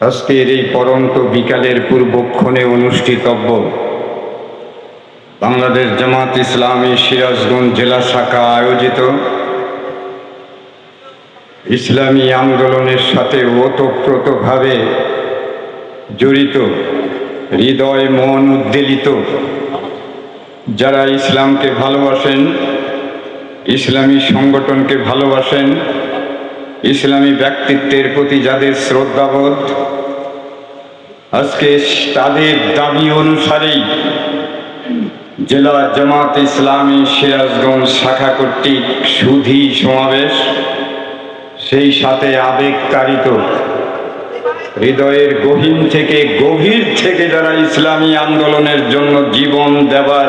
আজকের এই পরন্ত বিকালের পূর্বক্ষণে অনুষ্ঠিতব্য বাংলাদেশ জামাত ইসলামী সিরাজগঞ্জ জেলা শাখা আয়োজিত ইসলামী আন্দোলনের সাথে ওতপ্রোতভাবে জড়িত, হৃদয় মন উদ্বেলিত যারা ইসলামকে ভালোবাসেন, ইসলামী সংগঠনকে ভালোবাসেন ইসলামী ব্যক্তিত্বের প্রতি যাদের শ্রদ্ধাবোধ, আজকে তাদের দাবি অনুসারেই জেলা জামাত ইসলামী সিরাজগঞ্জ শাখা কর্তৃক সুধী সমাবেশ, সেই সাথে আবেগকারিত হৃদয়ের গহীন থেকে গভীর থেকে যারা ইসলামী আন্দোলনের জন্য জীবন দেবার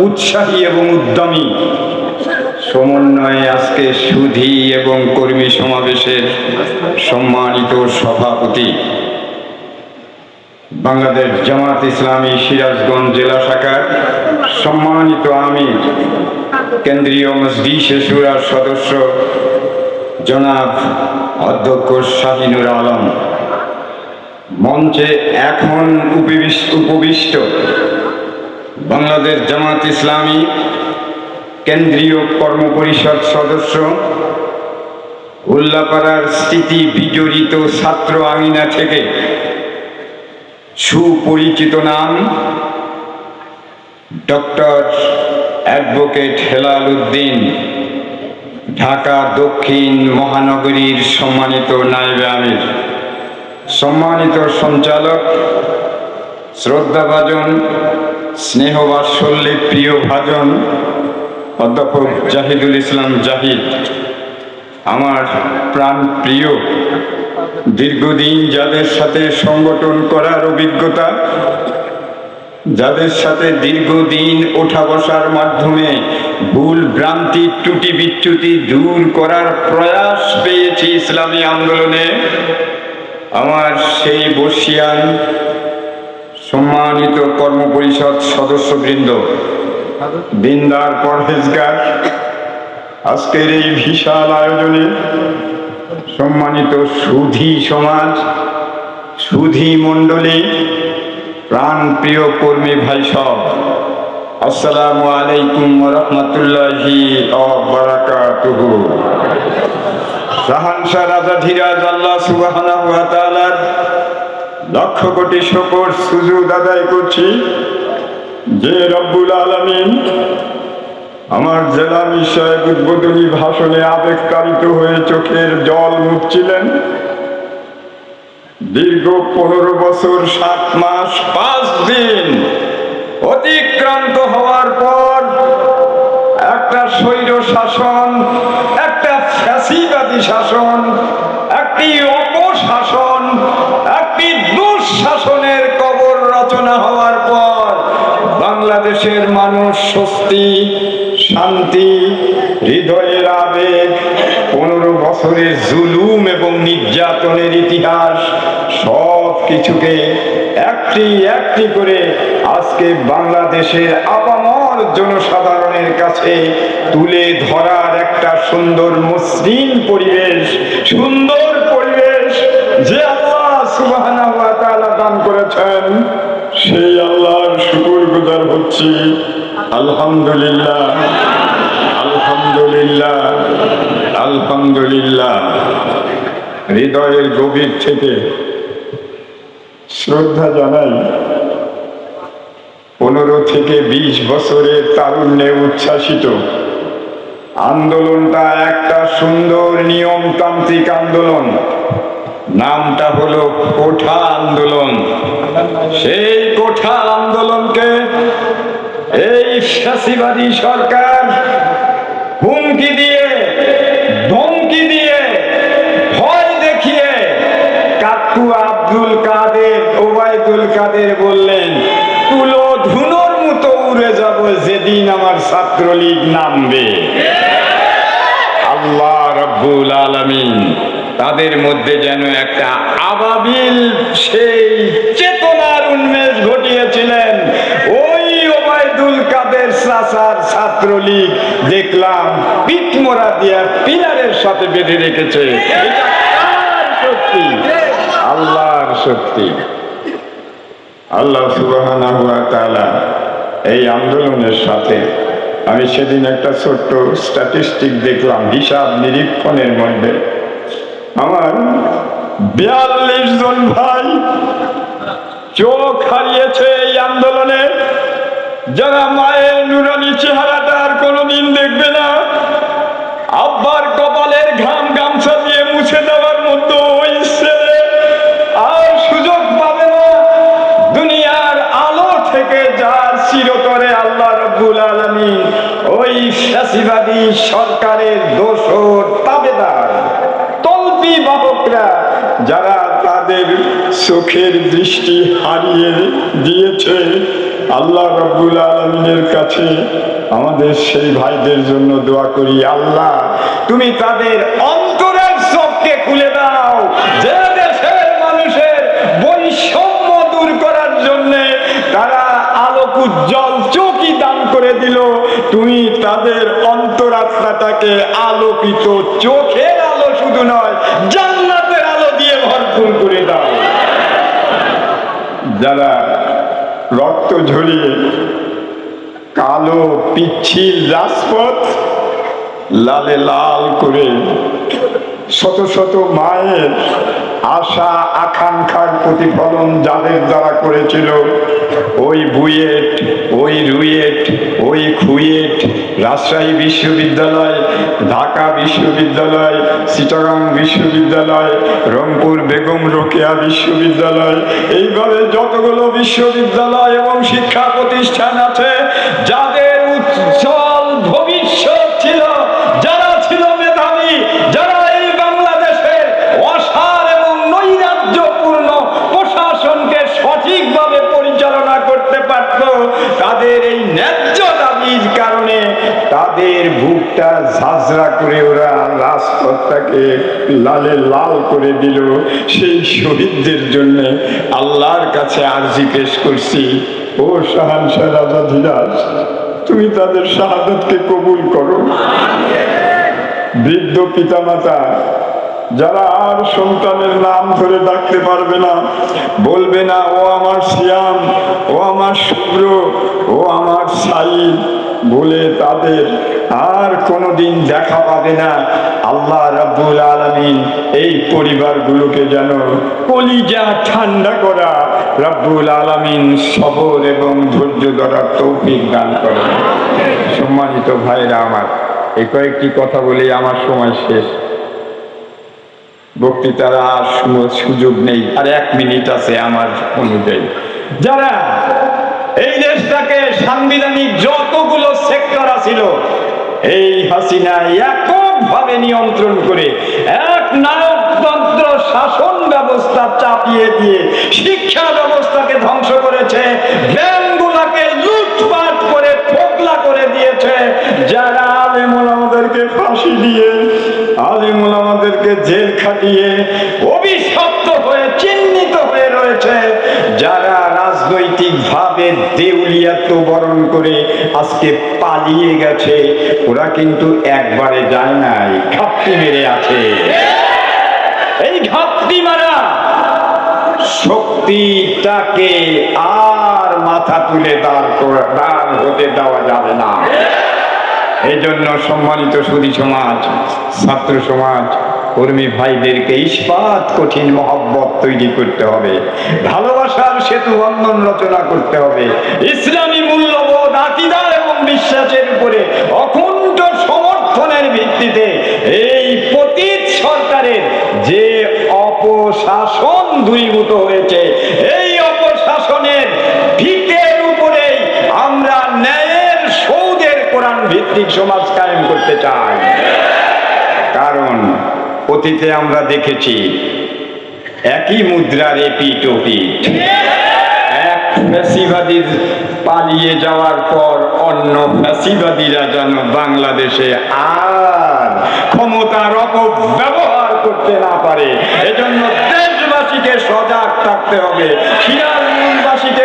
উৎসাহী এবং উদ্যমী সমন্বয়ে আজকে সুধি এবং কর্মী সমাবেশের সম্মানিত সভাপতি বাংলাদেশ জামাত ইসলামী সিরাজগঞ্জ জেলা শাখার সম্মানিত আমির, কেন্দ্রীয় মসজিদ সুরার সদস্য জনাব অধ্যক্ষ শাহিনুর আলম। মঞ্চে এখন উপবিষ্ট বাংলাদেশ জামাত ইসলামী কেন্দ্রীয় কর্মপরিষদ সদস্য। উল্লাপাড়ার স্মৃতি বিজড়িত ছাত্র আঙিনা থেকে সুপরিচিত নাম ডক্টর অ্যাডভোকেট হেলাল উদ্দিন, ঢাকা দক্ষিণ মহানগরীর সম্মানিত নায়েবে আমির। সম্মানিত সঞ্চালক, শ্রদ্ধাভাজন, স্নেহবাৎসল্যে প্রিয় ভাজন অধ্যাপক জাহিদুল ইসলাম জাহিদ, আমার প্রাণ প্রিয়, দীর্ঘদিন যাদের সাথে সংগঠন করার অভিজ্ঞতা, যাদের সাথে দীর্ঘদিন ওঠা বসার মাধ্যমে ভুল ভ্রান্তি, ত্রুটি বিচ্যুতি দূর করার প্রয়াস পেয়েছি ইসলামী আন্দোলনে, আমার সেই বর্ষিয়ান সম্মানিত কর্মপরিষদ সদস্যবৃন্দ। দিনদার পরহেজগার। আজকের এই বিশাল আয়োজনে সম্মানিত সুধী সমাজ, সুধী মণ্ডলী প্রাণ প্রিয় কর্মী ভাই সব, আসসালামু আলাইকুম রহমতুল্লাহি লক্ষ কোটি শকর সুজুদ আদায় করছি। যে রব্বুল আলামিন আমার জেলা বিষয়ক উদ্বোধনী ভাষণে আবেগকারিত হয়ে চোখের জল মুছছিলেন। দীর্ঘ পনেরো বছর, সাত মাস, পাঁচ দিন অতিক্রান্ত হওয়ার পর একটা স্বৈর শাসন একটা ফ্যাসিবাদী শাসন, একটি অপশাসন একটি দুঃশাসনের কবর রচনা হওয়ার পর বাংলাদেশের মানুষ স্বস্তি, শান্তি হৃদয়ের আবেগ পনেরো বছরের জুলুম এবং নির্যাতনের ইতিহাস সব কিছুকে একটি একটি করে আজকে বাংলাদেশের আপামর জনসাধারণের কাছে তুলে ধরার একটা সুন্দর মসৃণ পরিবেশ, সুন্দর পরিবেশ যে আল্লাহ তাআলা দান করেছেন, সেই আল্লাহর শুকর গুজার হচ্ছি। আলহামদুলিল্লাহ। আলহামদুলিল্লাহ। আলহামদুলিল্লাহ। হৃদয়ের গভীর থেকে শ্রদ্ধা জানাই, পনেরো থেকে বিশ বছরের তারুণ্যে উচ্ছ্বাসিত। আন্দোলনটা একটা সুন্দর নিয়মতান্ত্রিক আন্দোলন। নামটা হলো কোঠা আন্দোলন। সেই কোঠা আন্দোলনকে এই ফ্যাসিবাদী সরকার হুমকি দিয়ে, ধমকি দিয়ে, ভয় দেখিয়ে কাকু আব্দুল কাদের, ওবায়দুল কাদের বললেন, তুলো ধুনোর মতো উড়ে যাব যেদিন আমার ছাত্রলীগ নামবে। আল্লাহ রব্বুল আলামিন তাদের মধ্যে যেন একটা আবাবিল সেই চেতনার উন্মেষ ঘটিয়েছিলেন। ওই ওবায়দুল কাদের চাচার ছাত্রলীগ, দেখলাম পিঠমোড়া দিয়া পিলারের সাথে বেঁধে রেখেছে। এটা শক্তি? আল্লাহ সুবহানাহু এই আন্দোলনের সাথে আমি সেদিন একটা ছোট্ট স্ট্যাটিস্টিক দেখলাম, হিসাব নিরীক্ষণের মধ্যে। আমার বিয়াল্লিশ জন ভাই চোখ হারিয়েছে এই আন্দোলনে। যারা মায়ের নুরানি চেহারাটা আর কোনোদিন দেখবে না, আব্বার কপালের ঘাম গামছা দিয়ে মুছে দেওয়ার মতো ওই ছেলে আর সুযোগ পাবে না। দুনিয়ার আলো থেকে যার চিরতরে আল্লাহ রব্বুল আলমী ওই ফ্যাসিবাদী সরকারের চোখের দৃষ্টি হারিয়ে দিয়েছে। আল্লাহ রব্বুল আলমিনের কাছে আমাদের সেই ভাইদের জন্য দোয়া করি, আল্লাহ তুমি তাদের অন্তরের চোখকে খুলে দাও। যে দেশের মানুষের বৈষম্য দূর করার জন্যে তারা আলোক উজ্জ্বল চোখই দান করে দিল, তুমি তাদের অন্তরাত্মাটাকে আলোকিত চোখের আলো শুধু নয় জান্নাতের আলো দিয়ে ভরপুর করে দাও যারা রক্ত ঝরিয়ে কালো পিচ্ছিল রাজপথ লালে লাল করে শত শত মায়ের আশা, আকাঙ্ক্ষার প্রতিফলন যাদের দ্বারা করেছিল, ওই বুয়েট, ওই রুয়েট, ওই খুয়েট, রাজশাহী বিশ্ববিদ্যালয়, ঢাকা বিশ্ববিদ্যালয়, চিটাগাং বিশ্ববিদ্যালয়, রংপুর বেগম রোকেয়া বিশ্ববিদ্যালয়, এইভাবে যতগুলো বিশ্ববিদ্যালয় এবং শিক্ষা প্রতিষ্ঠান আছে ঝাঁঝরা করে ওরা রাজপথটাকে লালে লাল করে দিল। সেই শহীদদের জন্য আল্লাহর কাছে আর্জি পেশ করছি। ও শাহানশাহ রাজা ধীরাজ, তুমি তাদের শাহাদতকে কবুল করো। বৃদ্ধ পিতামাতা, যারা আর সন্তানের নাম ধরে ডাকতে পারবে না, বলবে না, ও আমার সিয়াম ও আমার শুভ্র, ও আমার সাইদ বলে তাদের আর কোনোদিন দেখা পাবে না। আল্লাহ রাব্বুল আলামিন এই পরিবারগুলোকে যেন কলিজা ঠান্ডা করা রাব্বুল আলামিন সবর এবং ধৈর্য ধরার তৌফিক দান করেন। সম্মানিত ভাইরা আমার, এই কয়েকটি কথা বলেই আমার সময় শেষ। বক্তৃতার আর সুযোগ নেই। আর এক মিনিট আছে আমার অনুযায়ী। যারা এই দেশটাকে সাংবিধানিক যতগুলো সেক্টর আছিল, এই হাসিনা এককভাবে নিয়ন্ত্রণ করে এক নায়কতন্ত্র শাসন ব্যবস্থা চাপিয়ে দিয়ে শিক্ষা ব্যবস্থাকে ধ্বংস করেছে, ব্যাংকগুলাকে লুটপাট করে, ফোকলা করে দিয়েছে। যারা আলেমুল আমাদেরকে ফাঁসি দিয়ে, আলিমুল আমাদেরকে জেল খাটিয়ে অভিশপ্ত হয়ে চিহ্নিত হয়ে রয়েছে যারা রাজনৈতিক ভাবে দেউলিয়াত্ব বরণ করে আজকে পালিয়ে গেছে। ওরা কিন্তু একবারে যায় নাই, ঘাপটি মেরে আছে। এই ঘাপটি মারা। শক্তিটাকে আর মাথা তুলে দাঁড় দাঁড় হতে দেওয়া যাবে না। এই জন্য সম্মানিত সুদী সমাজ, ছাত্র সমাজ কর্মী ভাইদেরকে ইস্পাত কঠিন মহব্বত তৈরি করতে হবে। ভালোবাসার সেতু বন্ধন রচনা করতে হবে। ইসলামী মূল্যবোধ আকিদা এবং বিশ্বাসের উপরে অখণ্ড সমর্থনের ভিত্তিতে এই পতীত সরকারের যে অপশাসন দূরীভূত হয়েছে, এই অপশাসনের ভিতের উপরেই আমরা ন্যায়ের সৌদের কোরআন ভিত্তিক সমাজ কায়েম করতে চাই। কারণ অতীতে আমরা দেখেছি একই মুদ্রার এপিট ওপিট এক ফ্যাসিবাদীর পালিয়ে যাওয়ার পর অন্য ফ্যাসিবাদীরা যেন বাংলাদেশে আর ক্ষমতার অপব্যবহার করতে না পারে, এজন্য দেশবাসীকে সজাগ থাকতে হবে সিরাজগঞ্জবাসীকে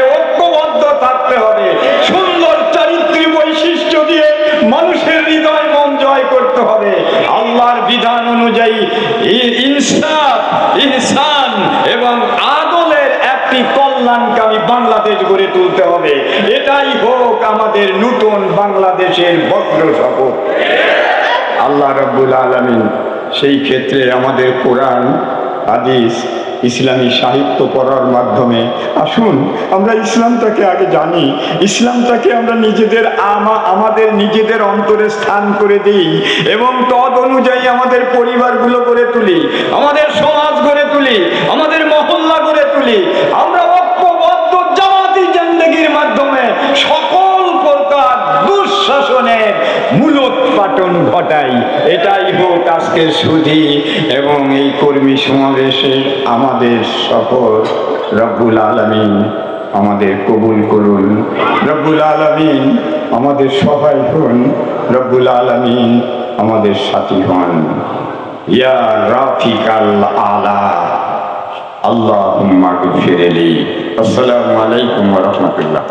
বাংলাদেশ গড়ে তুলতে হবে। এটাই হোক আমাদের নতুন বাংলাদেশের বজ্র শপথ। আল্লাহ রব্বুল আলমিন সেই ক্ষেত্রে আমাদের কোরআন, হাদিস, ইসলামী সাহিত্য পড়ার মাধ্যমে, আসুন আমরা ইসলামটাকে আগে জানি। ইসলামটাকে আমরা নিজেদের আমা- আমাদের নিজেদের অন্তরে স্থান করে দিই এবং তদ অনুযায়ী আমাদের পরিবারগুলো গড়ে তুলি, আমাদের সমাজ গড়ে তুলি, আমাদের মহল্লা গড়ে তুলি। আমরা ঘটাই। এটাই হোক আজকে সুধি এবং এই কর্মী সমাবেশে আমাদের সফর রব্বুল আলমিন আমাদের কবুল করুন। রব্বুল আলমিন আমাদের সহায় হন। রব্বুল আলমিন আমাদের সাথী হন। ইয়া রাফিকাল আলা। আল্লাহ ফিরেলি আসসালামু আলাইকুম রহমতুল্লাহ।